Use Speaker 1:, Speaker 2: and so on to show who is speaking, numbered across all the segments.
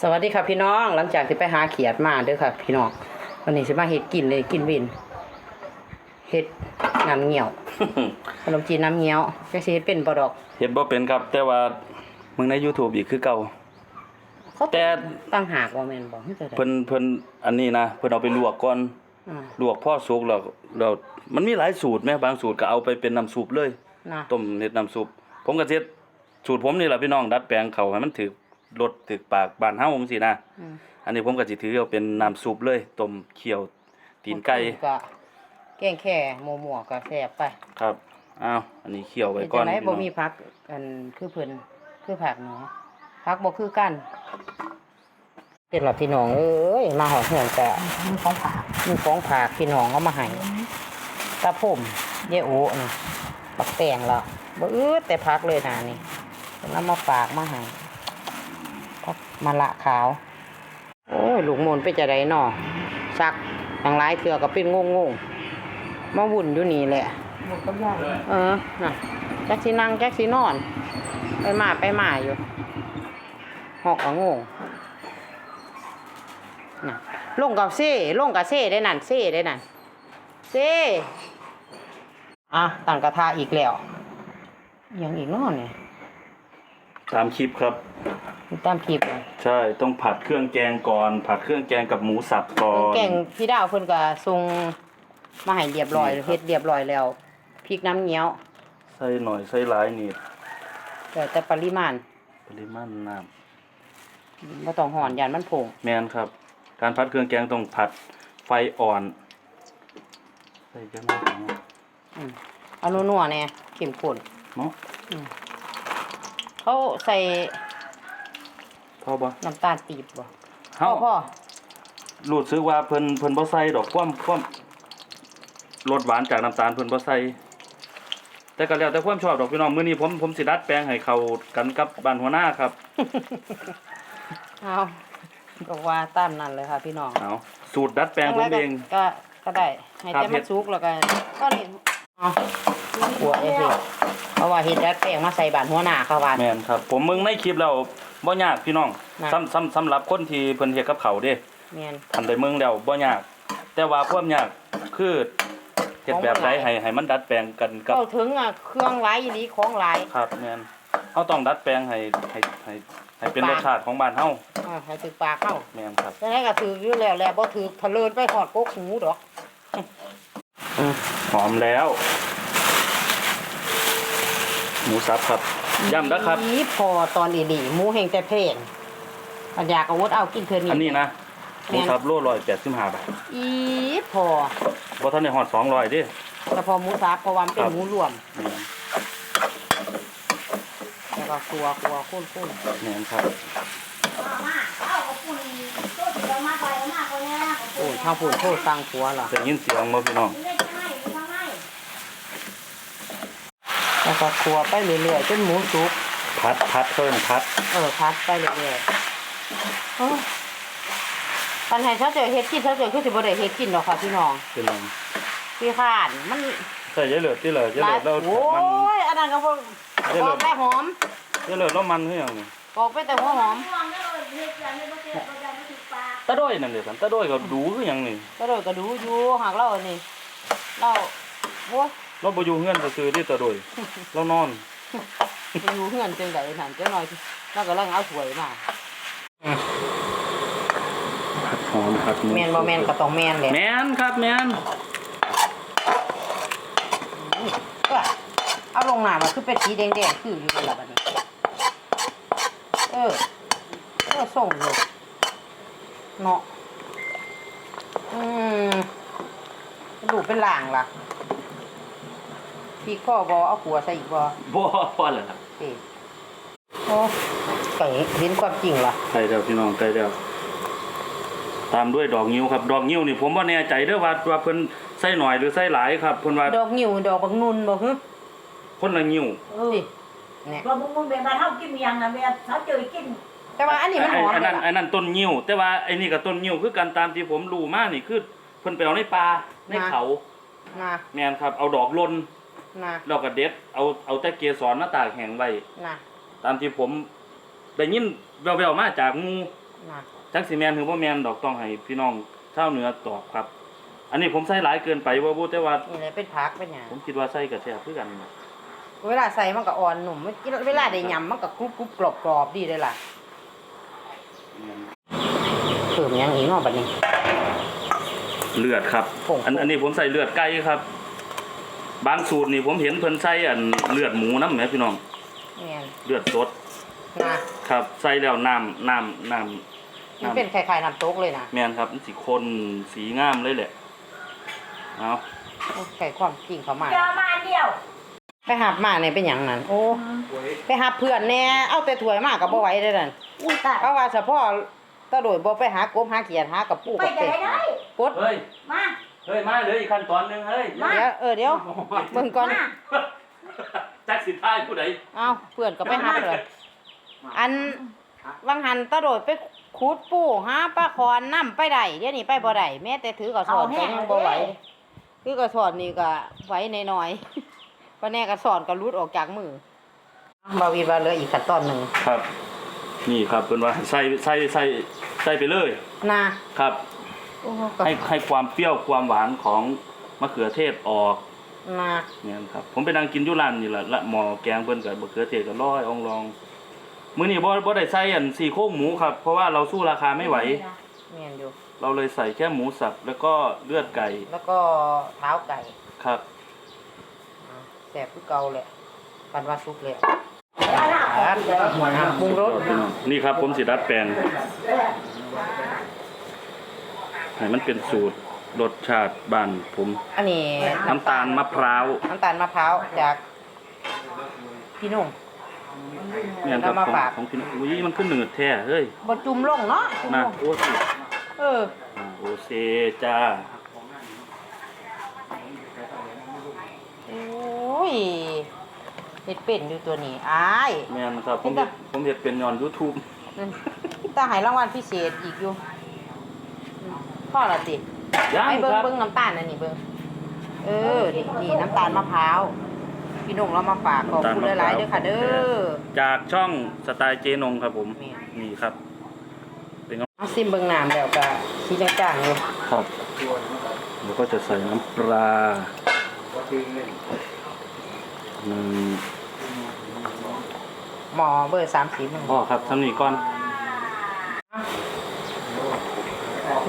Speaker 1: สวัสดีค่ะพี่น้องหลังจากที่ไปหาเขียดมาเด้อค่ะ พี่น้องวันนี้สิมาเฮ็ดกินเลยกินวินเฮ็ดน้ำเงี้ยวขนมจีนน้ำเงี้ยวจักสิเฮ็ดเป็นบ่ดอก
Speaker 2: เฮ็ดบ่เป็นครับ แต่ว่ามึงใน YouTube อีกคือเก่า
Speaker 1: เขา
Speaker 2: แต่
Speaker 1: ตั้งหากว่าแม่นบ่คือจังได๋
Speaker 2: เพิ่นเพิ่นอันนี้นะเพิ่นเอาไปลวกก่อน
Speaker 1: อ่า
Speaker 2: ลวกพอสุกแล้วแล้วมันมีหลายสูตรแม่บางสูตรก็เอาไปเป็นน้ำซุปเลย
Speaker 1: นะ
Speaker 2: ต้มเฮ็ดน้ำซุปผมก็สิเฮ็ดสูตรผมนี่แหละพี่น้องดัดแปลงเขาให้มันถึก รสถึกปากบ้านเฮาจังซี่นะ
Speaker 1: อืม
Speaker 2: อันนี้ผมก็สิถือเอาเป็นน้ำซุปเลยต้มเคี่ยวตีนไก่
Speaker 1: ก็แกงแค่หมูหมวกก็แซ่บไป
Speaker 2: ครับอ้าวอันนี้เคี่ยวไว้
Speaker 1: เฮ็ด
Speaker 2: ก่อ
Speaker 1: จั
Speaker 2: น
Speaker 1: งได๋
Speaker 2: พี่
Speaker 1: บ่
Speaker 2: น้อง
Speaker 1: มีผักอันคือเพิ่นคือผักเนาะผักบ่คือกัน เป็นล่ะพี่น้องเอ้ยมาหอดเหือนแต่
Speaker 3: มีของฝาก
Speaker 1: มีของผากพี่น้องเอามาให้ตาผมเยโอะนี่บักแตงแล้วบ่อืดแต่พักเลยนะนี่เพิ่นเอามาฝากมาให้พัก มะละขาว โอ้ยลูกมนต์ไปจะได้นอซักทั้งหลายเถื่อก็เป็นงงงๆมาวุ่นอยู่นี่แหละ
Speaker 3: หมดก็ยาก
Speaker 1: เออน่ะจักสินั่งจักสินอน ไปมาไปมาอยู่ หอกก็งงน่ะลงกับเซ่ลงกับเซ่ได้นั่นเซ่ได้นั่นเซ่อะตั้งกระทะอีกแล้วอยังอีกเนอนเนี่ย
Speaker 2: ตามคลิปครับ
Speaker 1: ตามคลิปเลย
Speaker 2: ใช่ต้องผัดเครื่องแกงก่อน ผัดเครื่องแกงกับหมูสับก่อน
Speaker 1: แก่งพี่ดาวเพิ่นก็ส่งมาให้เรียบร้อย
Speaker 2: นี่ครับ
Speaker 1: เฮ็ดเรียบร้อยแล้วพริกน้ำเงี้ยว
Speaker 2: ใส่หน่อยใส่หลายนี่
Speaker 1: แต่แต่ปริมาณ
Speaker 2: ปริมาณน้
Speaker 1: บ่ต้องห่อนยานมันผงำ
Speaker 2: แมนครับ การผัดเครื่องแกงต้องผัดไฟอ่อนใส่จังหวะ
Speaker 1: อืมเอานัวๆแน่เข้มข้น
Speaker 2: เนาะ
Speaker 1: เขาใส่
Speaker 2: พอบ่
Speaker 1: น้ำตาลปีบบ่
Speaker 2: เฮา
Speaker 1: พ่อพ่อ
Speaker 2: รู้สึกว่าเพิ่นเพิ่นบ่ใส่ดอกความความรสหวานจากน้ำตาลเพิ่นบ่ใส่แต่ก็แล้วแต่ความชอบดอกพี่น้องมื้อนี้ผมผมสิดัดแปลงให้เข้ากันกับบ้านหัวหน้าครับ
Speaker 1: เอาก็ว่าตามนั้นเลยค่ะ พี่น้อง
Speaker 2: เอาสูตรดัดแปลงผมเอง
Speaker 1: ก็ก็ได้ให้
Speaker 2: ครับ
Speaker 1: แต่
Speaker 2: เฮ็
Speaker 1: มัน
Speaker 2: ด
Speaker 1: สุกแล้วก็ก็นี่เอาหัวเองสิเพราะว่าเฮ็ดดัดแป้งมาใส่บานหัวหน้าเขาว่า
Speaker 2: แม่นครับ ผมมึงในคลิปแล้ว บ่ยากพี่น้อง
Speaker 1: นะ
Speaker 2: สำสำสำหรับคนที่เพิ่นเฮ็ดกับเขาวเด้
Speaker 1: แม่น
Speaker 2: ทันได้มึงแล้วบ่ยาก แต่ว่าความยากคือเฮ็ดแบบใด
Speaker 1: ของมันหลาย
Speaker 2: ให้ให้มันดัดแปลงกันกับ
Speaker 1: เข้าถึงอะเครื่องหลายอีหลีของหลาย
Speaker 2: ครับแม่นเฮาต้องดัดแปลงให้ให้ให้ให้เป็นรสชาติของบ้านเฮา
Speaker 1: อ่าให้ถึกปากเข้า
Speaker 2: แม่นครับ
Speaker 1: จังไดก็ถืออยู่แล้วแหละบ่ถือทะเลินไปหอดกกหูดอก
Speaker 2: หอมแล้ว หมูสับครับ ย่ำนะครับ
Speaker 1: นี่พอตอนดีๆหมูแห่งแต่เพลงอันอยากเอาวดเอากินเทื่อนี้
Speaker 2: อันนี้นะหมูสับโล185บาท
Speaker 1: อีพอ
Speaker 2: บ่ทันได้ฮอด200เด้
Speaker 1: แต่พอหมูสับเพราะว่ามันเป็น
Speaker 2: ครับ
Speaker 1: หมูรวม
Speaker 2: แม่น
Speaker 1: แล้วก็ครัวครัวข้นข้น
Speaker 2: แม่นครับ
Speaker 1: โอ้ยข้าวปูนโคตรสร้างครัวล่ะ
Speaker 2: ได้ยินเสียงบ่พี่น้อง
Speaker 1: แล้วก็ครัวไปเรื่อยๆจนหมูสุก
Speaker 2: พัดพัดเพิ่นพัด
Speaker 1: เออพัดไปเรื่อยๆโอ้ยปัญหาเขาเจอเฮ็ดกินเขาเจอคือสิบ่ได้เฮ็ดกินดอกค่ะพี่น้อง
Speaker 2: พี่น้อง
Speaker 1: พี่ข้านมัน
Speaker 2: ใส่ยายเหลือดที่เหลือ
Speaker 1: ห
Speaker 2: ยายเห
Speaker 1: ลา
Speaker 2: ลื
Speaker 1: ย
Speaker 2: อดแล้ว
Speaker 1: โอ้
Speaker 2: มัน
Speaker 1: ยอันนั้นก็บ่
Speaker 2: เดี๋ยว
Speaker 1: บ
Speaker 2: เล
Speaker 1: อยกได้หอม
Speaker 2: ยายเหลือดแล้วมันคือหยังนี่
Speaker 1: บอกไปแต่หัวหอม
Speaker 2: ตะโดยนั่นเด้อสันตะโดยก็ดูคือหยังนี่
Speaker 1: ก็เลยก็ดูอยู่หากเราอันนี้เราโอ้ย
Speaker 2: เราบ่อยู่เฮือนซื่อๆเดิตะโดยเรานอน
Speaker 1: ไปอยู่เฮือนจังไดนั่นจังหน่อยเรากำลังเอาถ้วยมา
Speaker 2: หอมผักห
Speaker 1: แม่นบ่แม่นก็ต้องแม่นแหละ
Speaker 2: แม่นครับแม่น
Speaker 1: เอ้ยเอาลงหน้ามาคือเป็นสีแดงๆคืออยู่นั่นล่ะบัดนี้ เออเออส่งอยู่เนาะอืมดูเป็นหลางล่ะ พี่พ่อบอเอาหัวใส่อีกบอ
Speaker 2: บ่พอแล้วล่ะ
Speaker 1: เอ๊ะโอ้ไก่เห็นความจริงล่ะ
Speaker 2: ใส่แล้วพี่น้องใส่แล้วตามด้วยดอกงิ้วครับ ดอกงิ้วนี่ผมบ่แน่ใจเด้อว่าว่าเพิ่นใส่หน่อยหรือใส่หลายครับเพิ่นว่า
Speaker 1: ดอกนิ้วดอกบักนุนบ่ฮึ
Speaker 2: คนละงิ้ว
Speaker 3: เออ
Speaker 1: สิเนี่ย
Speaker 3: เราบุ้งบุ้งเบียร์มาเท่ากินเมียงนะเมียเขาเจอกิน
Speaker 1: แต่ว่าอันนี้มันหอม
Speaker 2: ไอ้
Speaker 1: เล
Speaker 2: นั่
Speaker 1: ย
Speaker 2: น
Speaker 1: ล่ะ
Speaker 2: ไอ้นั่นต้นงิ้วแต่ว่าไอ้นี่ก็ต้นงิ้วคือกันตามที่ผมรู้มานี่คือเพิ่นไปเอาในป่าในเขา
Speaker 1: นะ
Speaker 2: แม่นครับ เอาดอกลน
Speaker 1: นะ
Speaker 2: แล้วก็เด็ดเอาเอาแต่เกสรมาตากแห้งไว้
Speaker 1: นะ
Speaker 2: ตามที่ผมได้ยินแววๆมาจากหมู
Speaker 1: นนะ
Speaker 2: จักสิแมนหรือบ่แมนดอกต้องให้พี่น้องชาวเหนือตอบครับ อันนี้ผมใส่หลายเกินไปบ่บ่แต่ว่า
Speaker 1: นี่เลยเป็นผักเป็นหยัง
Speaker 2: ผมคิดว่าใส่ก็แซ่บคือกัน
Speaker 1: เวลาใส่มันก็อ่อนหนุ่มเวลาได้ยำมันก็กรุบกรุบกรอบกรอบดีเลยล่ะเพิ่มหยังอีกเนาะบัดนี้
Speaker 2: เลือดครับ
Speaker 1: ผง
Speaker 2: อันอันนี้ผมใส่เลือดไก่ครับ บางสูตรนี่ผมเห็นเพิ่นใส่อันเลือดหมูนำแหมพี่น้อง
Speaker 1: แม่น
Speaker 2: เลือดสด
Speaker 1: นะครับ
Speaker 2: ใส่แล้วน้ำน้ำน้ำ
Speaker 1: มันเป็นคล้ายๆน้ำตกเลยนะ
Speaker 2: แม่นครับมันสิคนสีงามเลยแหละ เอา
Speaker 1: ใส่ความจริงเข้ามา
Speaker 3: เจอมาอันเดียว
Speaker 1: ไปหับมาเนี่ยเป็นหยังนั่นโอ้ไปหับเพื่อนแน่เอาแต่ถ้วยมาก็บ่ไหวเด้อนั่น
Speaker 3: อุ้ยตาย
Speaker 1: เอาว่าเฉพาะตะโดยบ่ไปหากบหาเขียดหากระปู
Speaker 3: ไป
Speaker 1: กับ
Speaker 3: จะ
Speaker 1: เป็ด
Speaker 3: ได้ได้
Speaker 1: กด
Speaker 2: เฮ้ย
Speaker 3: มา
Speaker 2: เฮ้ย มาเหลยอีกขั้นตอนหนึงเฮ้ย
Speaker 3: มา
Speaker 1: เดี๋ยวเออเดี๋ยวเบิ่งก่อน
Speaker 3: มา
Speaker 2: จักสิท้ายผู้ใด
Speaker 1: เอาเพื่อนก็ไปหับเลยอันวังหันตะโดดไปขุดปูหาปลาคอนนํไปได้เดี๋ยวนี้ไปบ่ได้แม้แต่ถือกระสอบก็ยังบ่ไหวถือกระสอบนี่ก็ไหวน้อยๆปะแน่กระสอบก็หลุดออกจากมือบาวีบาเหลืออีกขั้นตอนหนึง
Speaker 2: ครับ นี่ครับเป็นว่าใส่ใส่ใส่ใส่ไปเลย
Speaker 1: นะครับโอ้ก็
Speaker 2: ให้ให้ความเปรี้ยวความหวานของมะเขือเทศออก
Speaker 1: นะ
Speaker 2: เนี่ยครับ ผมไปนั่งกินอยุรันนี่แหละละหมอแกงเพิ่นกับมะเขือเทศก็ร้อยอองรองมื้อนี้บ่บ่ได้ใส่อันสี่โครงหมูครับ เพราะว่าเราสู้ราคาไม่ไหว
Speaker 1: แม่นอยู่
Speaker 2: เราเลยใส่แค่หมูสับแล้วก็เลือดไก่
Speaker 1: แล้วก็เท้าไก่
Speaker 2: ครับ
Speaker 1: แสบคือเก่าแหละปันว่าซุกเลย
Speaker 3: แล้วล่ะ
Speaker 1: ครับปรุงรส
Speaker 2: นี่ครับผมสิดัดแปลง ให้มันเป็นสูตรรสชาติบ้านผม
Speaker 1: อันนี้
Speaker 2: น้ำตาลมะพร้าว
Speaker 1: น้ำตาลมะพร้าวจากพี่นุ่ง
Speaker 2: เนี่ยครับ
Speaker 1: เอามา
Speaker 2: ของ
Speaker 1: ฝาก
Speaker 2: ของพี่น้องอุ้ยมันขึ้นหนืดแท้เฮ้ย
Speaker 1: บดจุ่มลงเนาะจุ่ม
Speaker 2: นะ
Speaker 1: ลง
Speaker 2: โอ้สิ
Speaker 1: เออ
Speaker 2: อ่าโอเซจ้า
Speaker 1: โอ้ยเห็ดเป็นอยู่ตัวนี้อ้าย
Speaker 2: แม่นครับผม
Speaker 1: เห็
Speaker 2: เห็
Speaker 1: น
Speaker 2: ด
Speaker 1: ปะ
Speaker 2: ผมเห็ดเป็นย้อน YouTube
Speaker 1: นั่นตาใหายรางวัลพิเศษอีกอยู่อืม พ่อละติ
Speaker 2: ยัง
Speaker 1: ไอ้เบิ้ง
Speaker 2: ครับ
Speaker 1: เบิ้งน้ำตาลนั่นนี่เบิ้งเออนี่นี่น้ำตาลมะพร้าวพี่นุ่งเรามาฝากขอบคุณหลายๆเด้อค่ะเด้อ
Speaker 2: จากช่องสไตล์เจนงครับผม
Speaker 1: แม่
Speaker 2: นี่ครับเป็นไง
Speaker 1: เอาซิมเบิ้งน้ำแล้วก็สีจางๆอยู่
Speaker 2: ครับแล้วก็จะใส่น้ำปลาหนึ่ง
Speaker 1: หมอเบอร์สามสีมัน
Speaker 2: พ่อครับทำนี่ก่อน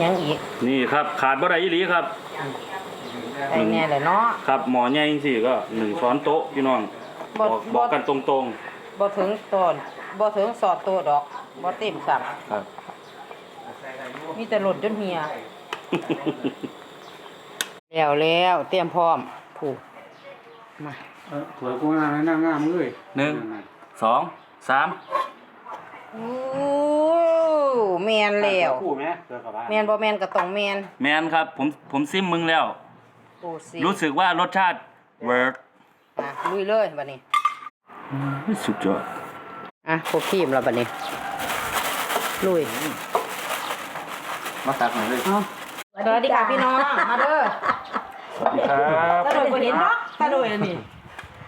Speaker 1: ยังอีก
Speaker 2: นี่ครับขาดบ่ได้อีหลีครับ
Speaker 1: ไอ้แน่เลยเนาะ
Speaker 2: ครับหมอใหญ่สิก็หนึ่งช้อนโต๊ะพี่น้อง
Speaker 1: บ่
Speaker 2: บอก
Speaker 1: บ่
Speaker 2: บอกกันตรง
Speaker 1: บ่ถึงตอนบ่ถึงสอดตัวดอกบ่เต็มสับ
Speaker 2: ๆครับ
Speaker 1: มีแต่หล่นจนเหียแล้วแล้วเตรียมพร้อมผูกมา
Speaker 4: เออสวยกูงามเลยหน้างามเลย
Speaker 2: หนึ่ง สองสาม
Speaker 1: อู้ แมนแล้ว
Speaker 4: คู่ไหมเสือกับบ้าน
Speaker 1: แมนบ่แมนก็ต้องแมน
Speaker 2: แมนครับผมผมซิมมึงแล้ว
Speaker 1: โอ้สิ
Speaker 2: รู้สึกว่ารสชาติเวิร์ก
Speaker 1: มาลุยเลยบัดนี้
Speaker 2: สุดยอด
Speaker 1: อะพวกทีมแล้วบัดนี้ลุย
Speaker 2: มาตักหน่อยเลย
Speaker 1: สวัสดีค่ะพี่น้องมาเด้อ
Speaker 2: สวัสดีครับ
Speaker 1: ตาโดยบ่เห็นเนาะตาโดยอันนี้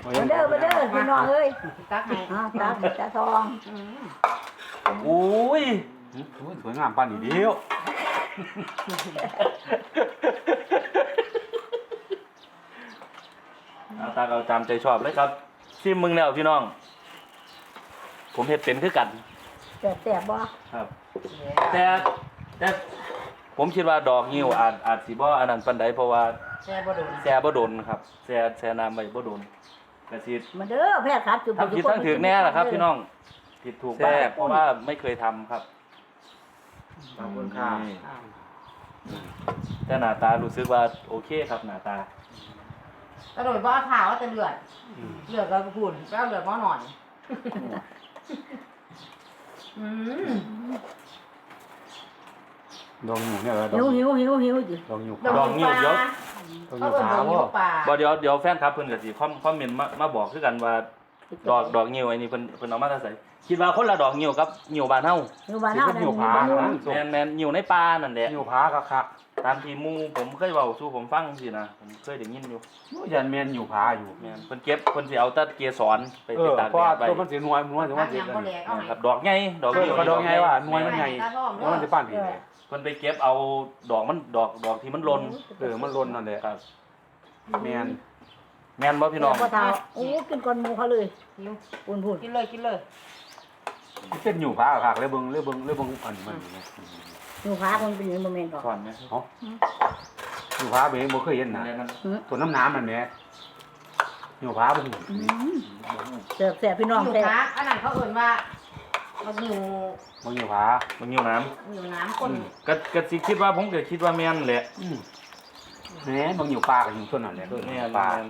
Speaker 3: มาเด้อมาเด้อพี่น้องเอ้ย
Speaker 1: ตักให้
Speaker 3: อ่าตามตาทอง
Speaker 2: อุ้ย
Speaker 4: สวยงามปานนี้เดียว
Speaker 2: เอาตาเอาตามใจชอบเลยครับซิมมึงแล้วพี่น้อง ผมเห็ดเป็นคือกัน
Speaker 3: แสบๆบ่
Speaker 2: ครับ แต่แต่ผมคิดว่าดอกงิ้วอาจอาจสิบ่อันนั้นปานใดเพราะว่า
Speaker 1: แช่บ่โดน
Speaker 2: แซ่บ่โดนครับแซ่แซ่น้ำไว้บ่โดนกะสิ
Speaker 3: มาเด้อแพทย์ครับจุ๊บ
Speaker 2: ทำผิดทั้งถึกแน่ล่ะครับ พี่น้องผิดถูกบ้างเพราะว่าไม่เคยทำครับ
Speaker 4: ขอบคุณค่ะ
Speaker 2: นี่แต่หน้าตารู้สึกว่าโอเคครับหน้าตา
Speaker 1: ตาโดยบ่เอาขาวเอาแต่เลือด เลือดก็พูนไปเอาเลือดมาหน่อย อืม
Speaker 4: ดองอยู่เนี่ยเหรอด
Speaker 3: หิ
Speaker 4: อ
Speaker 3: ว
Speaker 4: ง
Speaker 3: หิวหิวหิวจิ
Speaker 4: ดองอยู่
Speaker 2: ดอกงิ้วเยอะ
Speaker 4: ดองอ
Speaker 1: เขา
Speaker 4: ยู่
Speaker 1: เอิ้น
Speaker 4: ขา
Speaker 1: ดอก
Speaker 4: บ่
Speaker 1: นิ้วปลา
Speaker 2: บ่เดี๋ยวเดี๋ยวแฟนครับเพิ่นก็สิคอมคอมเมนต์มามาบอกคือกันว่า ดอกดอกงิ้วไอ้นี่เพิ่นเพิ่นเอามาจากไสคิดว่าคนละดอกงิ้วกับงิ้วบ้านเฮา
Speaker 3: หิวบ้านเฮา
Speaker 4: สิเป็นหิวผา
Speaker 3: หิว
Speaker 4: นะ
Speaker 2: แม่นแม่นงิ้วในป่านั่นแหละ
Speaker 4: หิวผาคัก
Speaker 2: ตามที่หมู่ผมเคยเว้าสู่ผมฟังสินะผมเคยได้ยินอยู่
Speaker 4: โอ้ยันแมนอยู่ผาอยู่
Speaker 2: แม่นเพิ่นเก็บเพิ่นสิเอาแต่เกสรไป
Speaker 4: เอ
Speaker 2: ไป
Speaker 4: อ
Speaker 2: ตาก
Speaker 4: เพราะ
Speaker 2: แด
Speaker 4: ว่า
Speaker 2: ดไว้
Speaker 4: ตัวมันสีนวลนวลถึงว่า
Speaker 1: ทำ
Speaker 4: เจ็
Speaker 1: ยั
Speaker 4: บ
Speaker 1: งบ่แลกเอา
Speaker 2: ค
Speaker 1: ให้
Speaker 2: รับดอกใหญ่ดอก
Speaker 4: เออ
Speaker 2: เดียว
Speaker 4: ก็ดอกไงว่าหน่วยมันใหญ่
Speaker 1: ตาทอง
Speaker 4: แล้วมันจะปั้นอีกเลย
Speaker 2: เพิ่นไปเก็บเอาดอกมันดอกดอกที่มันหล่น
Speaker 4: เออมันลนนั่นแหละ
Speaker 2: ครับ
Speaker 4: แมน
Speaker 2: แม่นบ่พี่น้อง
Speaker 3: พ่อเฒ่าโอ้กินก่อนหมูเขาเลย
Speaker 1: หิว
Speaker 3: ปุ่นพุ่น
Speaker 1: กินเลยกินเลย
Speaker 4: เป็นอยู่ผาผักเลยเบิ่งเลยเบิ่งเลยเบิ่งอันนี้มันนี่นะ
Speaker 3: หนูพาคนเป็นอย่างนี้บ่แม่นดอก
Speaker 2: ก่อนไหม
Speaker 4: อยู่ผาเบิ่งบ่เคยเห็นนะ
Speaker 2: นั่น
Speaker 4: ตัวน้ำน้ำนั่นแหละอยู่ผาบ่ฮู้
Speaker 3: แซ่บแซ่บพี่น้อง
Speaker 1: อยู่
Speaker 3: แซ่บ
Speaker 1: ขาอันนั้นเขาเอิ่นว่ามันอยู่
Speaker 4: บ่อยู่ผา
Speaker 2: มันหิวน้ำ
Speaker 1: อยู่น้ำคน
Speaker 2: ก็ก็สิคิดว่าผมก็คิดว่าแม่นแหละ
Speaker 4: อืม แหมบ่อยู่ป่าก็อยู่ต้นนั่นแหละ
Speaker 2: แม่น
Speaker 4: ป่า
Speaker 2: แม่น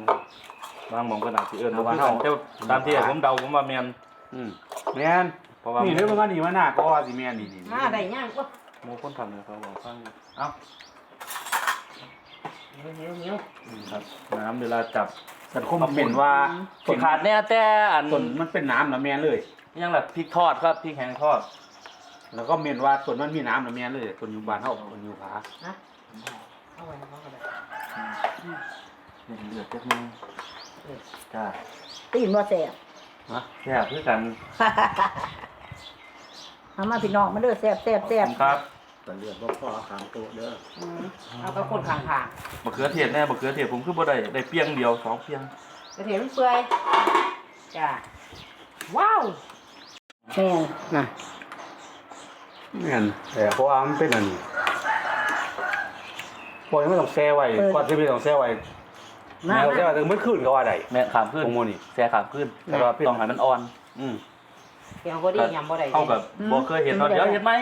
Speaker 2: บางหม่องก็น่าสิเอิ้น
Speaker 4: เอา
Speaker 2: ว่า
Speaker 4: ว่า
Speaker 2: เฮา
Speaker 4: เฮา
Speaker 2: แต่ตามที่ผมเดาผมว่าแม่น
Speaker 4: อืมแม่น
Speaker 2: เพราะว่า
Speaker 4: นี่เด้อเบิ่งอันนี้มันน่าก็ว่าสิแม่นนี่นี่
Speaker 1: มาได้ย่างก็
Speaker 2: หมู่คนทำเนี่ยเขาบอกฟังอยู่เอ้า
Speaker 1: หิวหิวหิว
Speaker 2: ครับน้ำเวลาจับ
Speaker 4: สันคมเป็นว่า
Speaker 2: สิขาดแน่แต่อัน
Speaker 4: ต้นมันเป็นน้ำนะแม่นเลย
Speaker 2: ยังแบบพริกทอดครับพริกแห้งทอด
Speaker 4: แล้วก็เมนว่าต้นมันมีน้ำนะแม่นเลยต้นอยู่บ้านเฮาต้นอยู่ผา
Speaker 1: เอาไว้เขาก็ได้
Speaker 2: นี่เลือดจักหนึงจ้า
Speaker 3: ตีนบ่แซ่บ
Speaker 2: แซ่บคือกัน
Speaker 3: เอามาพี่น้องมาเด้อแซ่บแซ่บ
Speaker 2: ขอบ
Speaker 3: แซ่บ
Speaker 2: คุณครับ
Speaker 4: แต่เลือดบ่พอขางโตเด้อ
Speaker 1: อืมเอาไปคนข้าง
Speaker 2: มะเขือเทศแน่มะเขือเทศผมคือบ่ได้ได้เปียงเดียวสองเปียง
Speaker 1: ๆกระเทียมเปื่อยจ้าว้าว
Speaker 3: แม่นน่ะ
Speaker 4: แม่นแต่เพราะว่ามันเป็นอันนี้ ปล่อยไม่ต้องแช่ไว้ก่อนที่ไม่ต้องแช่ไว้
Speaker 3: มา
Speaker 4: แนวแช่
Speaker 3: มา
Speaker 4: ไว้ถึงมันขึ้นก็ว่าได้
Speaker 2: แม่ขามขึ้น
Speaker 4: ตรงโมนี่
Speaker 2: แซ่ขามขึ้นแต่ว่าต้องให้มันอ่อน
Speaker 4: อืม
Speaker 1: เกี่ยวบ่ดียำบ่ได้
Speaker 2: เท่ากับบ่เคยเห็นเนาะเดี๋ยวเห็นไหม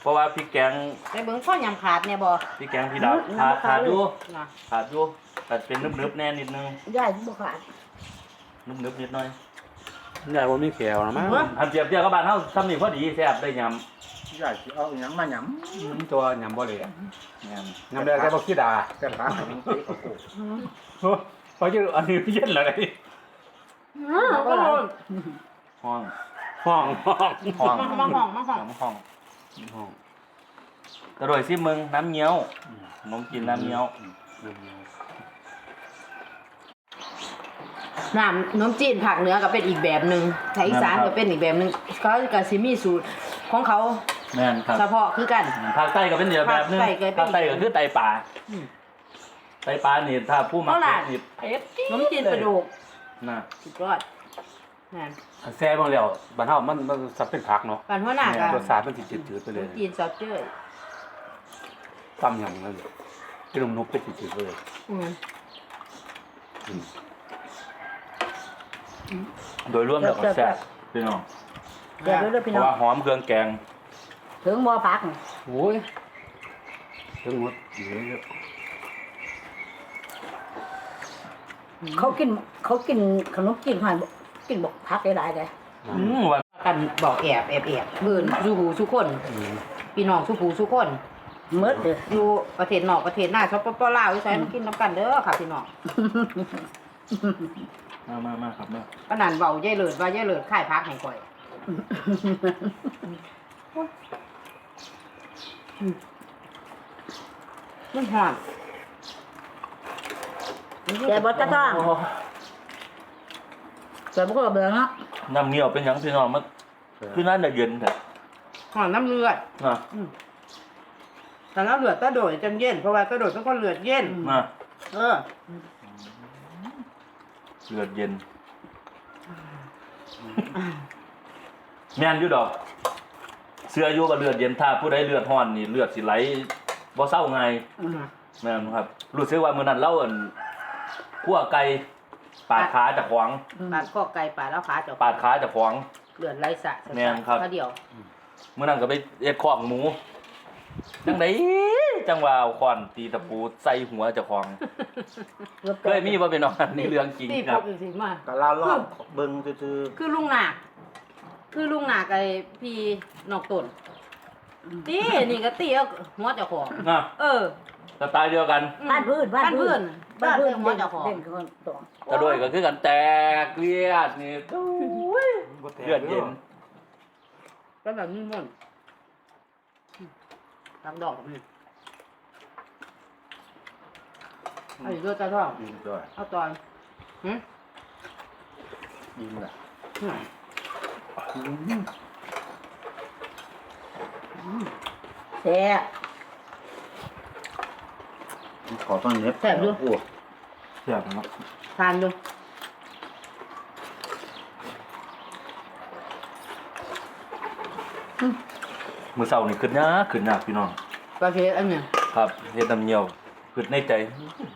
Speaker 2: เพราะว่าพริกแกง
Speaker 1: ไปเบิ่งข้อยำขาดเนี่ยบ่
Speaker 2: พริกแกงพี่ดาวขาดขาดอยู่
Speaker 1: นะ
Speaker 2: ขาดอยู่แต่เป็นนึบๆแน่นิดนึง
Speaker 3: ยายบ่ขาด
Speaker 2: นึบๆนิดหน่อย
Speaker 4: ยายบ่มีแขวนะมั้ง
Speaker 2: อันเจียบเจียกับบ้านเฮาทำนี่พอดีแซ่บได้ย
Speaker 5: ใหญ่สิเอาหยังมาหย
Speaker 4: ตัวยำบ่เลยำ
Speaker 2: ย
Speaker 4: ยำได้แต่บ่คิดอะำ
Speaker 5: แต่ปลาของตีเขาโก
Speaker 4: เพราะจะอันนี้เย็นแล้วได
Speaker 1: ก็โดนำ
Speaker 2: ห้อง
Speaker 4: ห้องห้อง
Speaker 2: ห้อง
Speaker 1: มาห้องมาห้อง
Speaker 2: น้ำห้อง
Speaker 4: ห้อง
Speaker 2: กระโดดซิมึงน้ำเงี้ยวขนมกินน้ำเงี้ยว
Speaker 1: น้ำน้ำจีนภาคเหนือก็เป็นอีกแบบหนึ่งไทยอีสานก็เป็นอีกแบบหนึ่งเขาก็สิมีสูตรของเขา
Speaker 2: แม่นครับ
Speaker 1: เฉพาะคือกัน
Speaker 2: ภาคใต้ก็เป็นเดียวแบบนึง
Speaker 1: ภาคใต้ก็เป็น
Speaker 2: ภาคใต้ก็คือไตปลา
Speaker 1: อืม
Speaker 2: ไตปลานี่ถ้าผู้มา
Speaker 1: เอาล่ะ
Speaker 2: นี่
Speaker 1: น้ำจีนกระดูก
Speaker 2: น่ะ
Speaker 1: สุดยอดนั่น
Speaker 4: แซ่บางแล้วบ้านเฮามันมันสับเป็นผักเนาะ
Speaker 1: ปันหัวหน้าก็
Speaker 4: รสชาติมันสิจืดๆไปเลย
Speaker 1: น้ำจีนซอสเจ้ย
Speaker 4: ตำอย่างนั้นเลยเป็นนุ่มๆเป็นจืดๆไปเลย
Speaker 1: อืม
Speaker 2: โดยรวมแล้วก็แซ่บพี่น้อง
Speaker 3: แซ่บเด้อ
Speaker 2: เพ
Speaker 3: พี่น้อ
Speaker 2: ราะ
Speaker 3: ง
Speaker 2: ว่าหอมเครื่องแกง
Speaker 3: ถึงบ่พัก
Speaker 4: โอ้ยถึงหมดเหลือเยอะ
Speaker 3: เขากินเขากินขนมกินหอยบ่กินบ่พักหลายๆเด้อ
Speaker 2: อืมว่า
Speaker 1: กันบอกแอบแอบแอบเบิ่นสู่หูสู่คน
Speaker 4: อืม
Speaker 1: พี่น้องสู่หูสู่คน
Speaker 3: หมดเด้อ
Speaker 1: อยู่ประเทศนอกประเทศหน้าชอบปลาวอยู่ไสมากินน้ำกันเด้อค่ะพี่น้อง
Speaker 2: มามามาครับมา
Speaker 1: ปานนั้นเว้าย่ายเลิศว่าย่ายเลิศขายพักให้ข่อย มันหอม
Speaker 3: แซ่บบ่ตะท้องแซ่บบ่ก็เบิ่งเนาะ
Speaker 2: น้ำเงี้ยวเป็นหยังพี่น้องมันคือน่าจะเย็นแต่
Speaker 1: หอมน้ำเลือด
Speaker 2: นะ
Speaker 1: แต่น้ำเลือดตะโดดจังเย็น เพราะว่าตะโดดเป็นคนเลือดเย็น
Speaker 2: มา
Speaker 1: เออ
Speaker 2: เลือดเย็นแม่นอยู่ดอกเสื้ออยู่กับเลือดเย็นถ้าผู้ใดเลือดร้อนนี่เลือดสิไหลบ่เศร้าไงาย
Speaker 1: อืม
Speaker 2: แม่นครับรู้สึกว่ามื้อนั้นเล่าอั่นคั่วไก่ปาดขาจากขวาง
Speaker 1: ปาดข้อไก่ปาดแล้วขาเจ้า
Speaker 2: ปาดขาจากขวาง
Speaker 1: เลือดไหลสะ
Speaker 2: แม่นครับ
Speaker 1: เดียว
Speaker 2: มื้อนั้นก็ไปเอ็ดข้องหมู จังไดจังว่าเอาค้อนตีตะปูใส่หัวเจ้าของ เคยมีบ่เป็นน้องอันนี่เรื่องจริง
Speaker 1: นี่
Speaker 2: ค
Speaker 1: พ
Speaker 2: รั
Speaker 1: ว
Speaker 2: บ
Speaker 1: กอื่นสิมา
Speaker 5: ก็ลาลอบเบิ่งซื่อ
Speaker 1: คือลุงหนาก คือลุงหนากไอ้พี่นอกต้นตีนี่ก็ตีเอาหัวเจ้าของ
Speaker 2: นะ
Speaker 1: เออ
Speaker 2: สไตล์เดียวกัน
Speaker 3: บ้านพื้นบ้านพื้น
Speaker 1: บ้านพื้น
Speaker 3: บ้านพื้น
Speaker 1: หัวเจ้าของ
Speaker 3: เด่นคนตัว
Speaker 2: กระโดยก็คือกันแตกเลียดนี่ตู้ยเลือดเย็น
Speaker 1: ก็แบบนี้มันตักดอกนี่
Speaker 6: เอาอีกด้วยจ้าท้อง
Speaker 5: ยิงด้วย
Speaker 6: เอาตอนหืม
Speaker 5: ยิงอะ
Speaker 3: แซ่บ
Speaker 5: ขอต้อนเน็บโอ้
Speaker 4: เสียบเนาะ
Speaker 6: ทานดู
Speaker 2: มื้อเช้านี่ขึ้นยากขึ้นยากพี่น้อง
Speaker 6: ปลาเค็มอันเนี้ย
Speaker 2: ครับเฮ็ดน้ำเหี่ยวขึ้นในใจ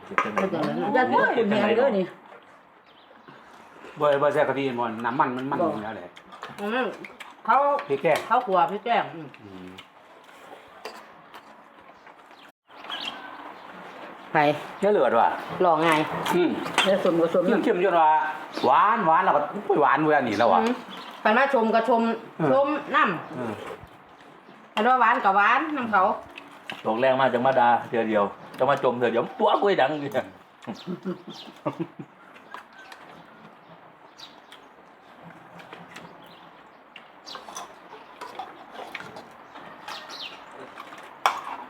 Speaker 2: เฮ็ดจังได๋
Speaker 6: เฮ็ดจังได๋
Speaker 3: ยันว่าคุณแม่เด้อนี่
Speaker 4: บ่บ่แซ่บกะทิมันน้ำมันมันมันอยู่แล้วแหละ
Speaker 6: อืมเขา
Speaker 4: พี่แก้
Speaker 6: เขาขัวพี่แก้งอืม
Speaker 4: อืม
Speaker 6: ไป
Speaker 4: เยอะเหลือดว่ะ
Speaker 6: หลอกไง
Speaker 4: อืม
Speaker 3: เด้อสมก็สม
Speaker 4: เข้ม
Speaker 3: น้ำ
Speaker 4: เข้มจนว่าหวานหวานแล้วก็อุ้ยหวานเวลานี่แล้วอะ
Speaker 6: อืมไปมาชมก็ชม
Speaker 4: เออ
Speaker 6: ชมน้
Speaker 4: เออำ
Speaker 6: อันว่าหวานกับหวานน้ำเขา
Speaker 2: ตกแรงมาจังมาดาเทื่อเดียวจะมาจมเทื่อเดียวตัวกุ้ยดังอยู่เนี่ย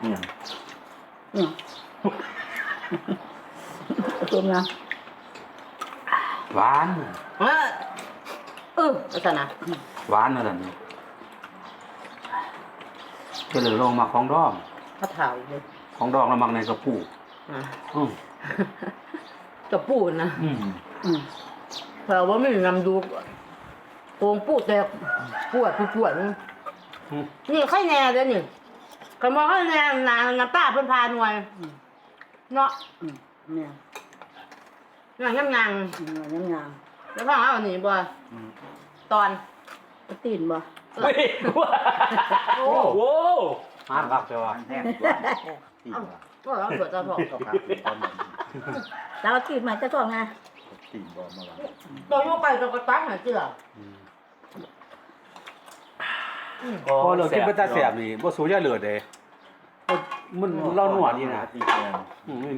Speaker 4: เนี่ย
Speaker 3: อืม สมน้
Speaker 4: หวาน
Speaker 6: เออเออลักษณะ
Speaker 4: หวานนั่นน่ะก็เลยลงมาของดอง
Speaker 6: เขาถ่ายเลย
Speaker 4: ของดองแล้วมักในกระปุก
Speaker 6: อะ
Speaker 4: อืม
Speaker 6: กระปูนนะ
Speaker 4: อืมำ
Speaker 3: อืม
Speaker 6: แต่ว่าไม่มีน้ำดูโกงปูดแต่ปวดปวด
Speaker 4: อืม
Speaker 6: นี่ไข่แน่เด้อนี่คำว่าไข่แน่นาน้ำตาเพิ่นพาหน่วยเนาะ
Speaker 3: อืมเนี่ย
Speaker 6: หน่วยงาม
Speaker 3: อืมน้ำงาม
Speaker 6: ๆแล้วพ่อเอาอันนี้บ่ตอน
Speaker 3: เอาตีนบ่
Speaker 2: เฮ้ยโอ้โห
Speaker 4: หานครับแต่ว่า
Speaker 5: แห้งตัวตีน
Speaker 6: ก็เอาเผื่อจะพอ
Speaker 5: ก็ขาดตอนนั้น
Speaker 3: แล้วเอาตีนมาจะต้องไง
Speaker 5: ตีนบ่มาว่า
Speaker 6: ตัวโยกไปตัวกระตักหาเจือ
Speaker 4: อืม
Speaker 6: อืม
Speaker 4: พอเรากินไปตาแสบนี่บ่สูญยาเหลือดเด้มันเราหนวดนี่นะ
Speaker 5: ตีนแดง
Speaker 4: อืมไม่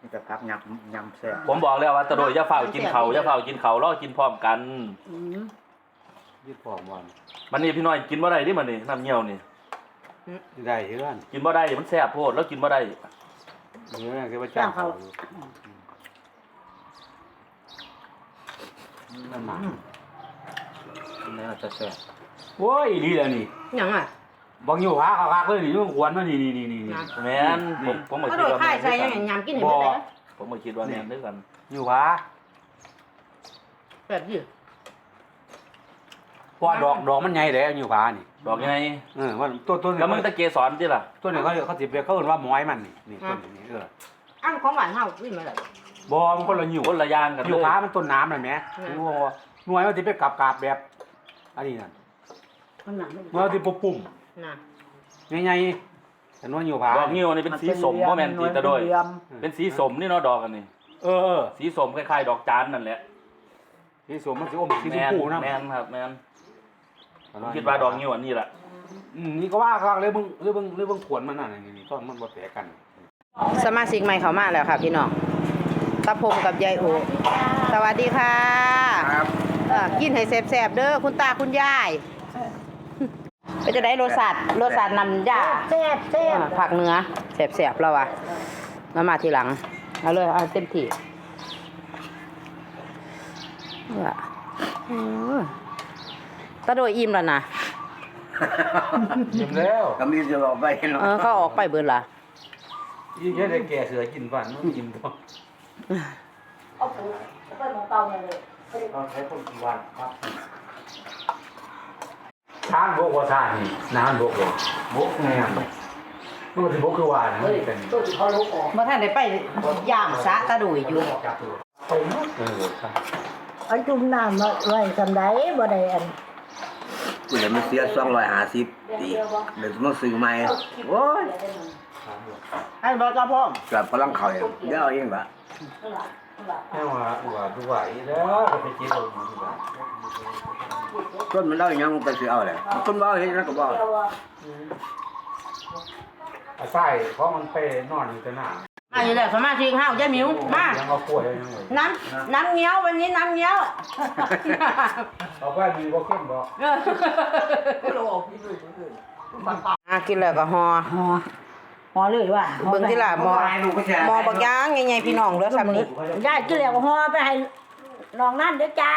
Speaker 4: มี
Speaker 5: นี่จะพักยำยำแซ่บ
Speaker 2: ผมบอกแล้วว่าตะโดยอย่าเฝ้ากินเขาวอย่าเฝ้ากินเขาวรอกินพร้อมกัน
Speaker 3: อืม
Speaker 4: ยึดพร้อมวัน
Speaker 2: มันนี่พี่น้อยกินบ่ได้ดิมันนี่น้ำเหี่ยวนี่
Speaker 4: ได้เฮือน
Speaker 2: กินบ่ได้มันแซ่บโพดแล้วกินบ่ได้
Speaker 4: เฮือนคือว่าจ้างเขานั่นมา
Speaker 5: น่าจะแซ่บ
Speaker 4: โอ้ยดีแล้วนี่
Speaker 6: หยังอะ
Speaker 4: บางอยู่หาคักๆเลยนี่มันควรมานี่นี่นี่นี่
Speaker 6: นะ
Speaker 2: แม่นผมผมก็
Speaker 6: ก็
Speaker 2: คิ
Speaker 6: โด
Speaker 2: ด
Speaker 6: ย
Speaker 2: ว่า
Speaker 6: ค่าย
Speaker 2: แม่น
Speaker 6: ใส่
Speaker 2: ด้วย
Speaker 6: ยั
Speaker 2: กัน
Speaker 6: งยำกินเห็นไหมแต่
Speaker 2: ผมก็คิดว่าแม่นด้วยกัน
Speaker 4: อยู่หา
Speaker 6: แบบนี้
Speaker 4: เพราะว่าดอกดอกมันใหญ่แหล้วอยู่หานี่
Speaker 2: ดอกไง
Speaker 4: เออมันต้นต้น
Speaker 2: แล้วมึงตะเกสรติล่ะ
Speaker 4: ต้นนี้เขาเขาสิเรียกเขาเอิ้นว่าหมอยมันนี่นี่ต้นนี้เออ
Speaker 6: อันของหวานเฮาขึ้นมาแล้ว
Speaker 4: บ่มันคนละอยู่
Speaker 2: คนละอย่างกัน
Speaker 4: อ
Speaker 2: เล
Speaker 4: ยู่
Speaker 2: ย
Speaker 4: หามันต้นน้ำนั่นแหม
Speaker 6: อืม
Speaker 4: หน่วยหน่วยมันสิไปกลับๆแบบอันนี้นั่น
Speaker 3: มันหนัง
Speaker 4: หน่วยมันสิปุ่ม
Speaker 6: น่ะ
Speaker 4: ๆใหญ่ๆแต่หน่วยอยู่หา
Speaker 2: ดอกงิ้วนี่เป็นสีสมบ่แม่นตีตะโดย เป็นสีสมนี่เนาะดอกอันนี้
Speaker 4: เออเออ
Speaker 2: สีสมคล้ายๆดอกจานนั่นแหละ
Speaker 4: สีสมมันสิอมสีช
Speaker 2: แม่
Speaker 4: ม
Speaker 2: น
Speaker 4: พูนะ
Speaker 2: แม่นครับแม่นผมคิดว่าดอกงิ้วอันนี้แหละ
Speaker 4: อืมนี่ก็ว่าคักเลยเบิ่งหรือเบิ่งหรือเบิ่งขวนมันน่ะนี่นี่ต้นมันบ่แตกกัน
Speaker 1: สมาชิกใหม่เขามาแล้วค่ะ พี่น้องตาพงกับยายโอสวัสดีค่ะ
Speaker 5: ครับ
Speaker 1: เออกินให้แซ่บๆเด้อคุณตาคุณยาย ไปจะได้รสชาติรสชาตินำยา
Speaker 3: แซ่บแซ่บ
Speaker 1: อ่าผักเนื้อแซ่บๆแล้วว่ะแล้วมาทีหลัง เอาเลยเอาเต็มที่เนี่ยเออตาโดยอิ่มแล้วนะ
Speaker 4: ยิ้มแล้ว
Speaker 5: ก็มีจะบอกไปเนาะ
Speaker 1: เออเขาออกไปเบิดละ
Speaker 4: ยิ่งแค่ได้แก่เสือกินฟันมันกินบ่
Speaker 3: เอาปูไปหมองเตาเนี่ยเลย
Speaker 4: เราใช้คนกินวันครับ ทานบกว่าทานนี่น้ำบกเลยบกไงอะมันก็สิบกคือว่านะมันเป็น
Speaker 3: ตัวที่เขาลุกออก
Speaker 1: เมื่อท่านได้ไปย่างสะตาโดยอยู่
Speaker 4: ออกจากตัวไปหมดเออครับ
Speaker 3: อันจุ่มน้ำมาไว้สำได้บ่ได้อัน
Speaker 5: กูเลยมันเสีย250ตีเดี๋ยวมันซื้อใหม่โอ้ย
Speaker 6: ไอ้บ่กระพง
Speaker 5: กับพลังเขาเองเดี๋ยวเอาเองละ
Speaker 4: แค่ว่าว่าดูไหวแล้วก็ไปกินเอาอยู่ดีกว่า
Speaker 5: ต้นมันเล่าอย่างยังไปซื้อเอาเลยต้นว่าเฮ็ดแล้วก็บ่
Speaker 4: อาศัยเพราะมันไปนอนอยู่แต่หน้า
Speaker 6: มาอยู่แล้วสมาชิกเฮายายหมิวมา
Speaker 4: ยังเอาป่วยยังไง
Speaker 6: น้ำน้ำเงี้ยววันนี้น้ำเงี้ยว
Speaker 4: เอาไปมีบ่เข้มบ่
Speaker 6: เออ
Speaker 1: อะกินแล้วก็ฮอ
Speaker 3: อ๋อ หอเลยว่า
Speaker 1: เบิ่งที่ล่ะหมอหมอบักย่างใหญ่ๆพี่น้องเหลือซ้ำนี่
Speaker 3: ยายกินแล้วก็หอไปให้น้องนั่นเด้อจ้า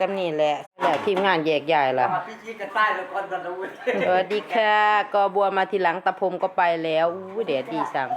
Speaker 1: ซ้ำนี่แหละแล้วทีมงานแยกย้ายล่ะ
Speaker 5: พี่ชี้กันใต้แล้วก่อนกันนะเว้ย
Speaker 1: สวัสดีค่ะกอบัวมาทีหลังตะพรมก็ไปแล้วอู้แดดดีสั่ง